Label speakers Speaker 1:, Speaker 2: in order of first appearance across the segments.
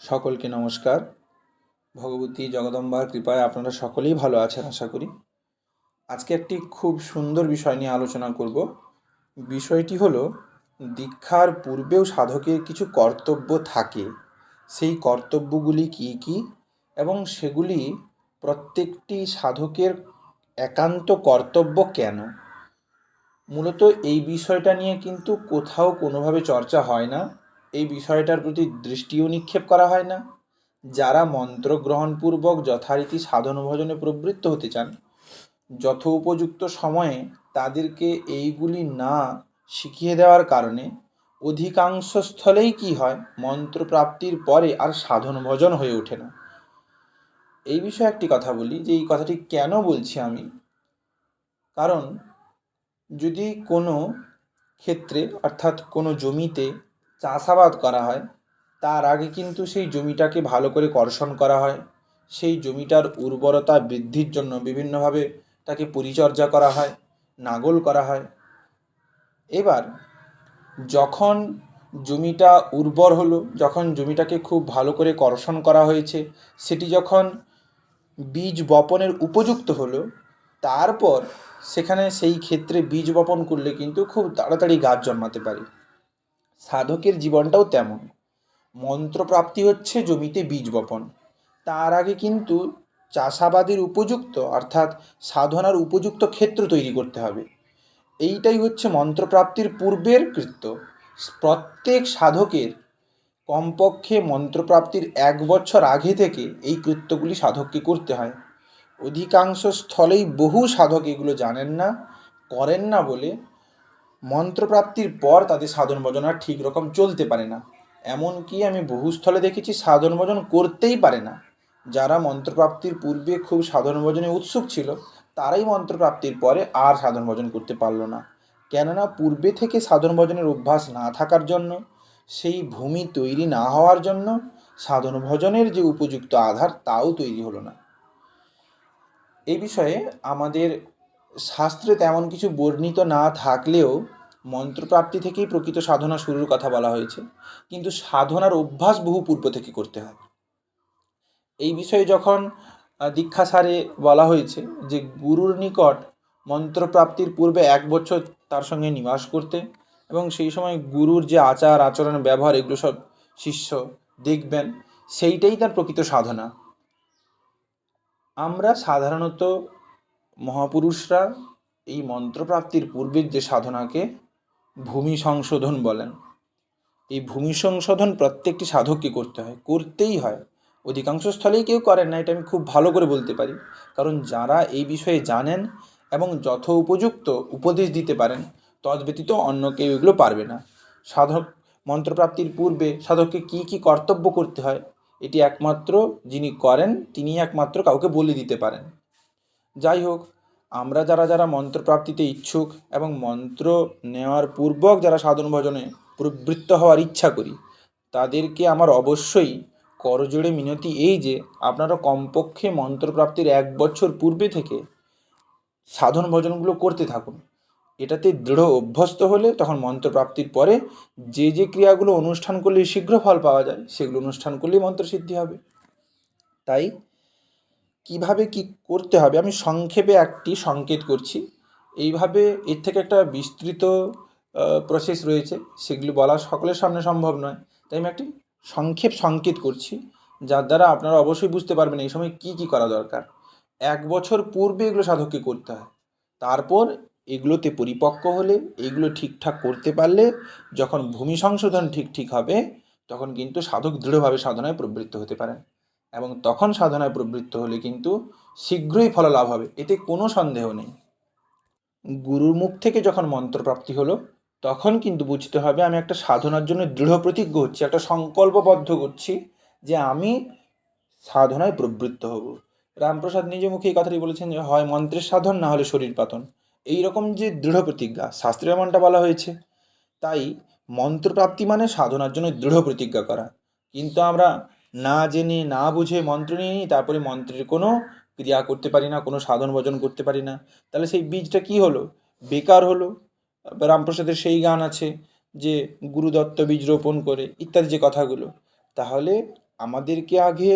Speaker 1: সকলকে নমস্কার। ভগবতী জগদম্বার কৃপায় আপনারা সকলেই ভালো আছেন, আশা করি। আজকে একটি খুব সুন্দর বিষয় নিয়ে আলোচনা করব। বিষয়টি হলো, দীক্ষার পূর্বেও সাধকের কিছু কর্তব্য থাকে। সেই কর্তব্যগুলি কি কি? এবং সেগুলি প্রত্যেকটি সাধকের একান্ত কর্তব্য কেন? মূলত এই বিষয়টা নিয়ে কিন্তু কোথাও কোনোভাবে চর্চা হয় না। এই বিষয়টার প্রতি দৃষ্টিও নিক্ষেপ করা হয় না। যারা মন্ত্র গ্রহণপূর্বক যথারীতি সাধন ভজনে প্রবৃত্ত হতে চান, যথোপযুক্ত সময়ে তাদেরকে এইগুলি না শিখিয়ে দেওয়ার কারণে অধিকাংশ স্থলেই কি হয় মন্ত্র প্রাপ্তির পরে আর সাধন ভজন হয়ে ওঠে না। এই বিষয়ে একটি কথা বলি, যে এই কথাটি কেন বলছি আমি? কারণ যদি কোনো ক্ষেত্রে, অর্থাৎ কোনো জমিতে চাষাবাদ করা হয়, তার আগে কিন্তু সেই জমিটাকে ভালো করে কর্ষণ করা হয়। সেই জমিটার উর্বরতা বৃদ্ধির জন্য বিভিন্নভাবে তাকে পরিচর্যা করা হয় নাঙল করা হয়। এবার যখন জমিটা উর্বর হলো, যখন জমিটাকে খুব ভালো করে কর্ষণ করা হয়েছে, সেটি যখন বীজ বপনের উপযুক্ত হলো, তারপর সেখানে সেই ক্ষেত্রে বীজ বপন করলে কিন্তু খুব তাড়াতাড়ি গাছ জন্মাতে পারে। সাধকের জীবনটাও তেমন। মন্ত্রপ্রাপ্তি হচ্ছে জমিতে বীজ বপন। তার আগে কিন্তু চাষাবাদের উপযুক্ত অর্থাৎ সাধনার উপযুক্ত ক্ষেত্র তৈরি করতে হবে। এইটাই হচ্ছে মন্ত্রপ্রাপ্তির পূর্বের কৃত্য। প্রত্যেক সাধকের কমপক্ষে মন্ত্রপ্রাপ্তির এক বছর আগে থেকে এই কৃত্যগুলি সাধককে করতে হয়। অধিকাংশ স্থলেই বহু সাধক এগুলো জানেন না, করেন না বলে মন্ত্রপ্রাপ্তির পর তাদের সাধন ভজন আর ঠিক রকম চলতে পারে না। এমনকি আমি বহু স্থলে দেখেছি সাধন ভজন করতেই পারে না। যারা মন্ত্রপ্রাপ্তির পূর্বে খুব সাধন ভজনে উৎসুক ছিল, তারাই মন্ত্রপ্রাপ্তির পরে আর সাধন ভজন করতে পারল না। কেননা পূর্বে থেকে সাধন ভজনের অভ্যাস না থাকার জন্য, সেই ভূমি তৈরি না হওয়ার জন্য সাধন ভজনের যে উপযুক্ত আধার, তাও তৈরি হলো না। এই বিষয়ে আমাদের শাস্ত্রে তেমন কিছু বর্ণিত না থাকলেও মন্ত্রপ্রাপ্তি থেকেই প্রকৃত সাধনা শুরুর কথা বলা হয়েছে। কিন্তু সাধনার অভ্যাস বহু পূর্ব থেকে করতে হয়। এই বিষয়ে যখন দীক্ষাসারে বলা হয়েছে যে, গুরুর নিকট মন্ত্রপ্রাপ্তির পূর্বে এক বছর তার সঙ্গে নিবাস করতে এবং সেই সময় গুরুর যে আচার, আচরণ, ব্যবহার এগুলো সব শিষ্য দেখবেন, সেইটাই তার প্রকৃত সাধনা। আমরা সাধারণত মহাপুরুষরা এই মন্ত্রপ্রাপ্তির পূর্বের যে সাধনাকে ভূমি সংশোধন বলেন। এই ভূমি সংশোধন প্রত্যেকটি সাধককে করতে হয়, করতেই হয়। অধিকাংশ স্থলেই কেউ করেন না, এটা আমি খুব ভালো করে বলতে পারি। কারণ যারা এই বিষয়ে জানেন এবং যথ উপযুক্ত উপদেশ দিতে পারেন, তদ্ব্যতীত অন্য কেউ এগুলো পারবে না। সাধক, মন্ত্রপ্রাপ্তির পূর্বে সাধককে কি কি কর্তব্য করতে হয়, এটি একমাত্র যিনি করেন তিনি একমাত্র কাউকে বলে দিতে পারেন। যাই হোক, আমরা যারা যারা মন্ত্রপ্রাপ্তিতে ইচ্ছুক এবং মন্ত্র নেওয়ার পূর্বক যারা সাধন ভজনে প্রবৃত্ত হওয়ার ইচ্ছা করি, তাদেরকে আমার অবশ্যই করজোড়ে মিনতি এই যে, আপনারা কমপক্ষে মন্ত্রপ্রাপ্তির এক বছর পূর্বে থেকে সাধন ভজনগুলো করতে থাকুন। এটাতে দৃঢ় অভ্যস্ত হলে তখন মন্ত্রপ্রাপ্তির পরে যে যে ক্রিয়াগুলো অনুষ্ঠান করলে শীঘ্র ফল পাওয়া যায়, সেগুলো অনুষ্ঠান করলেই মন্ত্রসিদ্ধি হবে। তাই কীভাবে কি করতে হবে? আমি সংক্ষেপে একটি সংকেত করছি। এইভাবে এর থেকে একটা বিস্তৃত প্রসেস রয়েছে। সেগুলি বলা সকলের সামনে সম্ভব নয়। তাই আমি একটি সংক্ষেপ সংকেত করছি, যার দ্বারা আপনারা অবশ্যই বুঝতে পারবেন এই সময় কি কি করা দরকার। এক বছর পূর্বে এগুলো সাধককে করতে হয়। তারপর এগুলোতে পরিপক্ক হলে, এগুলো ঠিকঠাক করতে পারলে, যখন ভূমি সংশোধন ঠিক ঠিক হবে, তখন কিন্তু সাধক দৃঢ়ভাবে সাধনায় প্রবৃত্ত হতে পারেন। এবং তখন সাধনায় প্রবৃত্ত হলে কিন্তু শীঘ্রই ফল লাভ হবে, এতে কোনো সন্দেহ নেই। গুরুর মুখ থেকে যখন মন্ত্রপ্রাপ্তি হলো, তখন কিন্তু বুঝতে হবে আমি একটা সাধনার জন্য দৃঢ় প্রতিজ্ঞ হচ্ছি, একটা সংকল্পবদ্ধ করছি যে আমি সাধনায় প্রবৃত্ত হব। রামপ্রসাদ নিজ মুখে এই কথাটি বলেছেন যে, হয় মন্ত্রের সাধন, না হলে শরীর পাতন। এই রকম যে দৃঢ় প্রতিজ্ঞা শাস্ত্রীয় এমনটা বলা হয়েছে। তাই মন্ত্রপ্রাপ্তি মানে সাধনার জন্য দৃঢ় প্রতিজ্ঞা করা। কিন্তু আমরা না জেনে, না বুঝে মন্ত্র নিয়ে নিই, তারপরে মন্ত্রের কোনো ক্রিয়া করতে পারি না, কোনো সাধন ভজন করতে পারি না। তাহলে সেই বীজটা কি হলো? বেকার হলো। রামপ্রসাদের সেই গান আছে যে গুরুদত্ত বীজ রোপণ করে, ইত্যাদি যে কথাগুলো। তাহলে আমাদেরকে আগে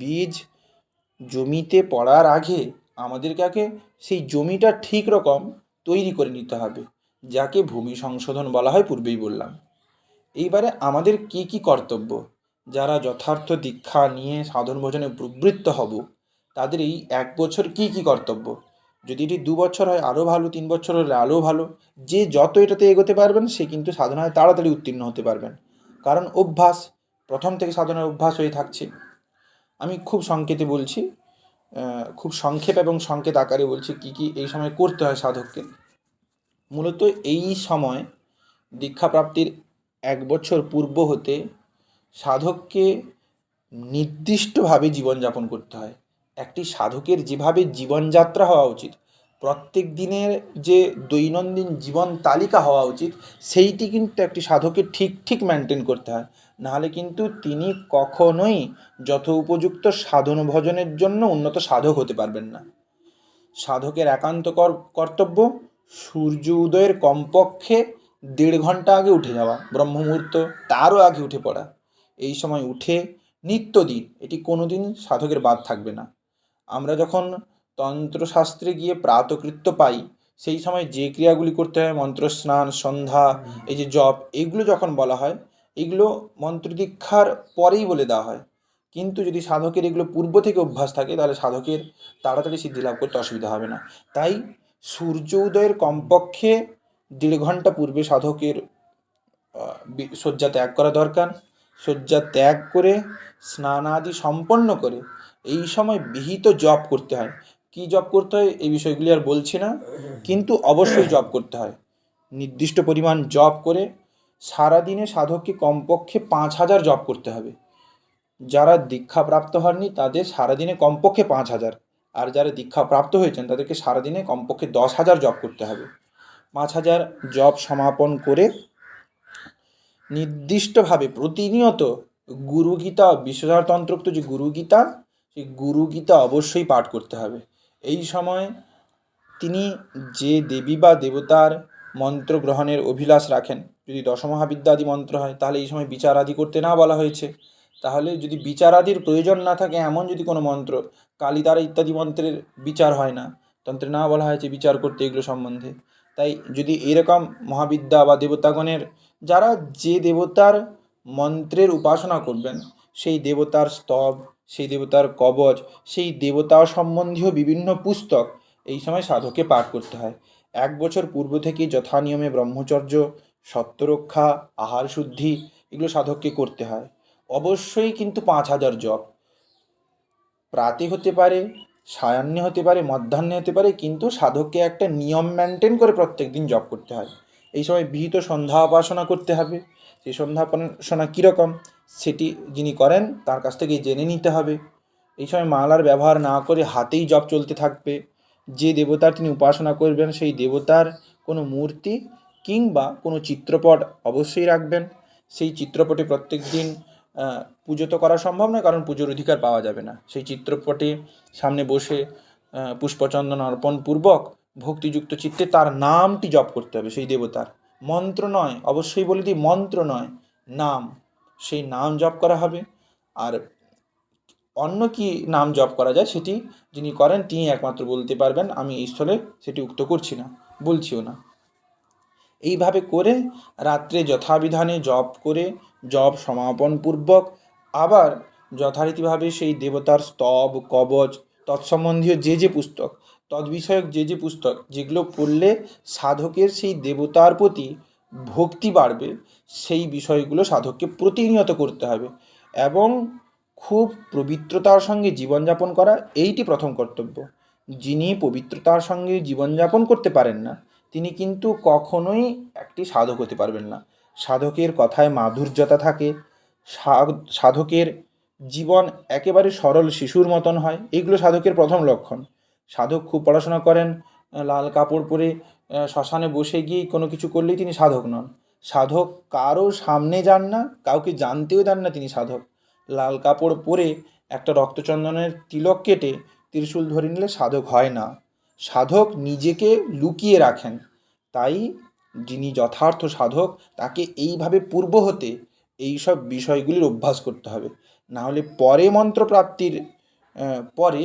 Speaker 1: বীজ জমিতে পড়ার আগে আমাদেরকে আগে সেই জমিটা ঠিক রকম তৈরি করে নিতে হবে, যাকে ভূমি সংশোধন বলা হয়, পূর্বেই বললাম। এইবারে আমাদের কি কি কর্তব্য? যারা যথার্থ দীক্ষা নিয়ে সাধন ভোজনে প্রবৃত্ত হব, তাদের এই এক বছর কি কি কর্তব্য? যদি এটি দু বছর হয়, আরও ভালো, তিন বছর হলে আরও ভালো। যে যত এটাতে এগোতে পারবেন, সে কিন্তু সাধনায় তাড়াতাড়ি উত্তীর্ণ হতে পারবেন। কারণ অভ্যাস, প্রথম থেকে সাধনার অভ্যাস হয়ে থাকছে। আমি খুব সংকেতে বলছি খুব সংক্ষেপ এবং সংকেত আকারে বলছি কি কি এই সময় করতে হয় সাধককে। মূলত এই সময় দীক্ষাপ্রাপ্তির এক বছর পূর্ব হতে সাধককে নির্দিষ্টভাবে জীবনযাপন করতে হয়। একটি সাধকের যেভাবে জীবনযাত্রা হওয়া উচিত, প্রত্যেক দিনের যে দৈনন্দিন জীবন তালিকা হওয়া উচিত, সেইটি কিন্তু একটি সাধকের ঠিক ঠিক মেনটেন করতে হয়। নাহলে কিন্তু তিনি কখনোই যথোপযুক্ত সাধন ভজনের জন্য উন্নত সাধক হতে পারবেন না। সাধকের একান্ত কর- কর্তব্য, সূর্য উদয়ের কমপক্ষে দেড় ঘণ্টা আগে উঠে যাওয়া ব্রহ্ম মুহূর্ত তারও আগে উঠে পড়া। এই সময় উঠে নিত্যদিন এটি কোনোদিন সাধকের বাদ থাকবে না। আমরা যখন তন্ত্রশাস্ত্রে গিয়ে প্রাতকৃত্য পাই সেই সময় যে ক্রিয়াগুলি করতে হয় মন্ত্র স্নান সন্ধ্যা এই যে জপ এগুলো যখন বলা হয় এগুলো মন্ত্র দীক্ষার পরেই বলে দেওয়া হয়। কিন্তু যদি সাধকের এগুলো পূর্ব থেকে অভ্যাস থাকে তাহলে সাধকের তাড়াতাড়ি সিদ্ধি লাভ করতে অসুবিধা হবে না। তাই সূর্য উদয়ের কমপক্ষে দেড় ঘণ্টা পূর্বে সাধকের শয্যা ত্যাগ করা দরকার। শয্যা ত্যাগ করে, স্নানাদি সম্পন্ন করে, এই সময় বিহিত জপ করতে হয়। কি জপ করতে হয়? এই বিষয়গুলি আর বলছি না। কিন্তু অবশ্যই জপ করতে হয়। নির্দিষ্ট পরিমাণ জপ করে সারাদিনে সাধককে কমপক্ষে পাঁচ হাজার জপ করতে হবে। যারা দীক্ষা প্রাপ্ত হননি, তাদের সারাদিনে কমপক্ষে পাঁচ হাজার। আর যারা দীক্ষা প্রাপ্ত হয়েছেন, তাদেরকে সারাদিনে কমপক্ষে দশ হাজার জপ করতে হবে। পাঁচ হাজার জপ সমাপন করে নির্দিষ্টভাবে প্রতিনিয়ত গুরুগীতা বিশ্বতন্ত্রোক্ত যে গুরুগীতা, সেই গুরুগীতা অবশ্যই পাঠ করতে হবে। এই সময় তিনি যে দেবী বা দেবতার মন্ত্র গ্রহণের অভিলাষ রাখেন, যদি দশমহাবিদ্যা আদি মন্ত্র হয়, তাহলে এই সময় বিচার আদি করতে না বলা হয়েছে। তাহলে যদি বিচার আদির প্রয়োজন না থাকে, এমন যদি কোনো মন্ত্র, কালিতারা ইত্যাদি মন্ত্রের বিচার হয় না, তন্ত্রে না বলা হয়েছে বিচার করতে এগুলো সম্বন্ধে। তাই যদি এরকম মহাবিদ্যা বা দেবতাগণের যারা যে দেবতার মন্ত্রের উপাসনা করবেন, সেই দেবতার স্তব, সেই দেবতার কবচ, সেই দেবতা সম্বন্ধীয় বিভিন্ন পুস্তক এই সময় সাধককে পাঠ করতে হয়। এক বছর পূর্ব থেকে যথানিয়মে ব্রহ্মচর্য, সত্যরক্ষা, আহার শুদ্ধি এগুলো সাধককে করতে হয়। অবশ্যই কিন্তু পাঁচ হাজার জপ। প্রাতে হতে পারে, সায়াহ্নে হতে পারে, মধ্যাহ্নে হতে পারে, কিন্তু সাধককে একটা নিয়ম মেনটেন করে প্রত্যেক দিন জপ করতে হয়। এই সময় বিহিত সন্ধ্যা উপাসনা করতে হবে। সেই সন্ধ্যা উপাসনা কীরকম সেটি যিনি করেন, তার কাছ থেকে জেনে নিতে হবে। এই সময় মালার ব্যবহার না করে হাতেই জপ চলতে থাকবে। যে দেবতার তিনি উপাসনা করবেন, সেই দেবতার কোনো মূর্তি কিংবা কোনো চিত্রপট অবশ্যই রাখবেন। সেই চিত্রপটে প্রত্যেক দিন পুজো তো করা সম্ভব নয়, কারণ পুজোর অধিকার পাওয়া যাবে না। সেই চিত্রপটে সামনে বসে পুষ্পচন্দন অর্পণ পূর্বক ভক্তিযুক্ত চিত্তে তার নামটি জপ করতে হবে, সেই দেবতার। মন্ত্র নয়, অবশ্যই বলে দিই, মন্ত্র নয়, নাম। সেই নাম জপ করা হবে। আর অন্য কি নাম জপ করা যায় সেটি যিনি করেন তিনি একমাত্র বলতে পারবেন, আমি এই স্থলে সেটি উক্ত করছি না, বলছিও না। এইভাবে করে রাত্রে যথাবিধানে জপ করে, জপ সমাপন পূর্বক আবার যথারীতিভাবে সেই দেবতার স্তব, কবচ, তৎসম্বন্ধীয় যে যে পুস্তক তদ্বিষয়ক যে যে পুস্তক যেগুলো পড়লে সাধকের সেই দেবতার প্রতি ভক্তি বাড়বে, সেই বিষয়গুলো সাধককে প্রতিনিয়ত করতে হবে এবং খুব পবিত্রতার সঙ্গে জীবনযাপন করা এইটি প্রথম কর্তব্য। যিনি পবিত্রতার সঙ্গে জীবনযাপন করতে পারেন না, তিনি কিন্তু কখনোই একটি সাধক হতে পারবেন না। সাধকের কথায় মাধুর্যতা থাকে সাধকের জীবন একেবারে সরল শিশুর মতন হয় এইগুলো সাধকের প্রথম লক্ষণ। সাধক খুব পড়াশোনা করেন লাল কাপড় পরে শ্মশানে বসে গিয়ে কোনো কিছু করলেই তিনি সাধক নন। সাধক কারও সামনে যান না, কাউকে জানতেও দেন না তিনি সাধক। লাল কাপড় পরে একটা রক্তচন্দনের তিলক কেটে ত্রিশূল ধরে নিলে সাধক হয় না। সাধক নিজেকে লুকিয়ে রাখেন। তাই যিনি যথার্থ সাধক, তাকে এইভাবে পূর্ব হতে এই সব বিষয়গুলির অভ্যাস করতে হবে। না হলে পরে মন্ত্র প্রাপ্তির পরে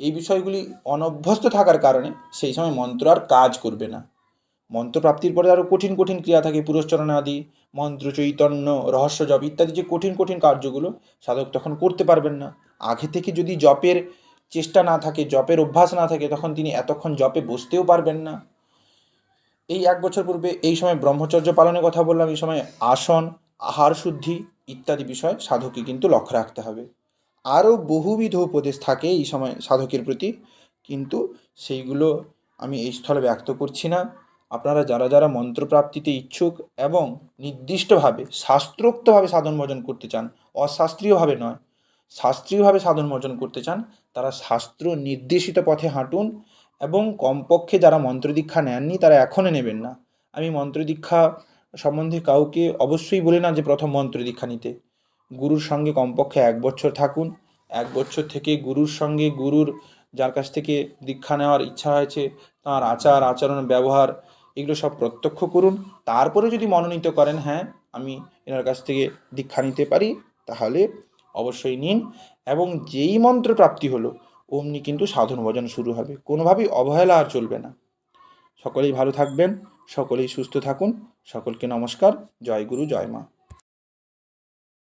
Speaker 1: এই বিষয়গুলি অনভ্যস্ত থাকার কারণে সেই সময় মন্ত্র আর কাজ করবে না। মন্ত্র প্রাপ্তির পরে আরও কঠিন কঠিন ক্রিয়া থাকে পুরস্চরণ আদি, মন্ত্র, চৈতন্য, রহস্য জপ ইত্যাদি যে কঠিন কঠিন কার্যগুলো সাধক তখন করতে পারবেন না। আগে থেকে যদি জপের চেষ্টা না থাকে, জপের অভ্যাস না থাকে, তখন তিনি এতক্ষণ জপে বসতেও পারবেন না। এই এক বছর পূর্বে এই সময় ব্রহ্মচর্য পালনের কথা বললাম, এই সময় আসন, আহার, শুদ্ধি ইত্যাদি বিষয় সাধককে কিন্তু লক্ষ্য রাখতে হবে। আরও বহুবিধ উপদেশ থাকে এই সময় সাধকের প্রতি, কিন্তু সেইগুলো আমি এই স্থলে ব্যক্ত করছি না। আপনারা যারা যারা মন্ত্রপ্রাপ্তিতে ইচ্ছুক এবং নির্দিষ্টভাবে, শাস্ত্রোক্তভাবে সাধন ভজন করতে চান, অশাস্ত্রীয়ভাবে নয়, শাস্ত্রীয়ভাবে সাধন ভজন করতে চান, তারা শাস্ত্র নির্দেশিত পথে হাঁটুন এবং কমপক্ষে যারা মন্ত্রদীক্ষা নেননি তারা এখনও নেবেন না। আমি মন্ত্রদীক্ষা সম্বন্ধে কাউকে অবশ্যই বলি না যে প্রথম মন্ত্রদীক্ষা নিতে। গুরুর সঙ্গে কমপক্ষে এক বছর থাকুন। এক বছর থেকে গুরুর সঙ্গে গুরুর যার কাছ থেকে দীক্ষা নেওয়ার ইচ্ছা হয়েছে, তার আচার, আচরণ, ব্যবহার, এগুলো সব প্রত্যক্ষ করুন। তারপরে যদি মনোনীত করেন হ্যাঁ আমি এনার কাছ থেকে দীক্ষা নিতে পারি, তাহলে অবশ্যই নিন। এবং যেই মন্ত্র প্রাপ্তি হলো, অমনি কিন্তু সাধন ভজন শুরু হবে। কোনোভাবেই অবহেলা আর চলবে না। সকলেই ভালো থাকবেন, সকলেই সুস্থ থাকুন, সকলকে নমস্কার, জয় গুরু, জয় মা।